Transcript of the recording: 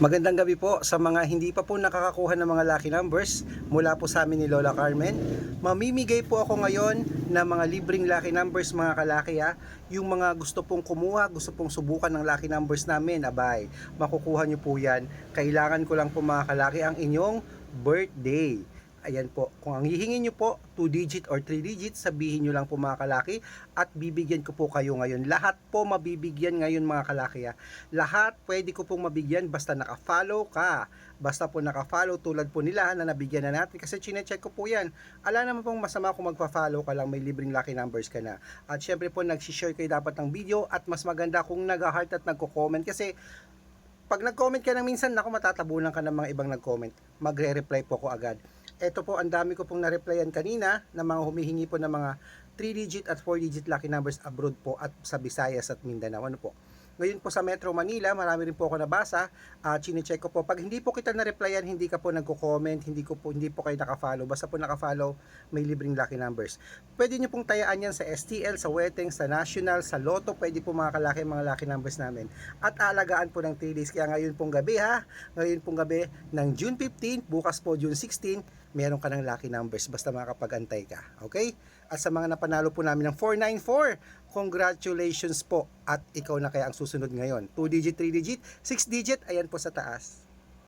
Magandang gabi po sa mga hindi pa po nakakakuha ng mga lucky numbers mula po sa amin ni Lola Carmen. Mamimigay po ako ngayon ng mga libreng lucky numbers mga kalaki ha. Yung mga gusto pong kumuha, gusto pong subukan ng lucky numbers namin, abay, makukuha nyo po yan. Kailangan ko lang po mga kalaki ang inyong birthday. Ayan po, kung ang hihingin nyo po, 2 digit or 3 digit, sabihin nyo lang po mga kalaki at bibigyan ko po kayo ngayon. Lahat po mabibigyan ngayon mga kalaki ha. Lahat pwede ko pong mabigyan basta naka-follow ka. Basta po naka-follow tulad po nila na nabigyan na natin kasi chinecheck ko po yan. Ala naman pong masama kung magpa-follow ka lang may libreng lucky numbers ka na. At syempre po nag-share kayo dapat ng video at mas maganda kung nag-heart at nagko-comment kasi pag nag-comment ka nang minsan, naku matatabunan ka ng mga ibang nag-comment. Magre-reply po ako agad. Ito po, ang dami ko pong na-replyan kanina ng mga humihingi po ng mga 3-digit at 4-digit lucky numbers abroad po at sa Visayas at Mindanao. Ano po? Ngayon po sa Metro Manila, marami rin po ako nabasa. Uh, chinecheck ko po. Pag hindi po kita na-replyan, hindi ka po nagko-comment, hindi ko po hindi po kayo naka-follow. Basta po naka-follow, may libreng lucky numbers. Pwede niyo pong tayaan yan sa STL, sa Weteng, sa National, sa Lotto. Pwede po mga kalaki mga lucky numbers namin. At aalagaan po ng 3 days. Kaya ngayon pong gabi ha, ngayon pong gabi ng June 15, bukas po June 16, meron ka ng lucky numbers basta makakapag-antay ka. Okay? At sa mga napanalo po namin ng 494, congratulations po. At ikaw na kaya ang susunod ngayon. 2 digit, 3 digit, 6 digit, ayan po sa taas.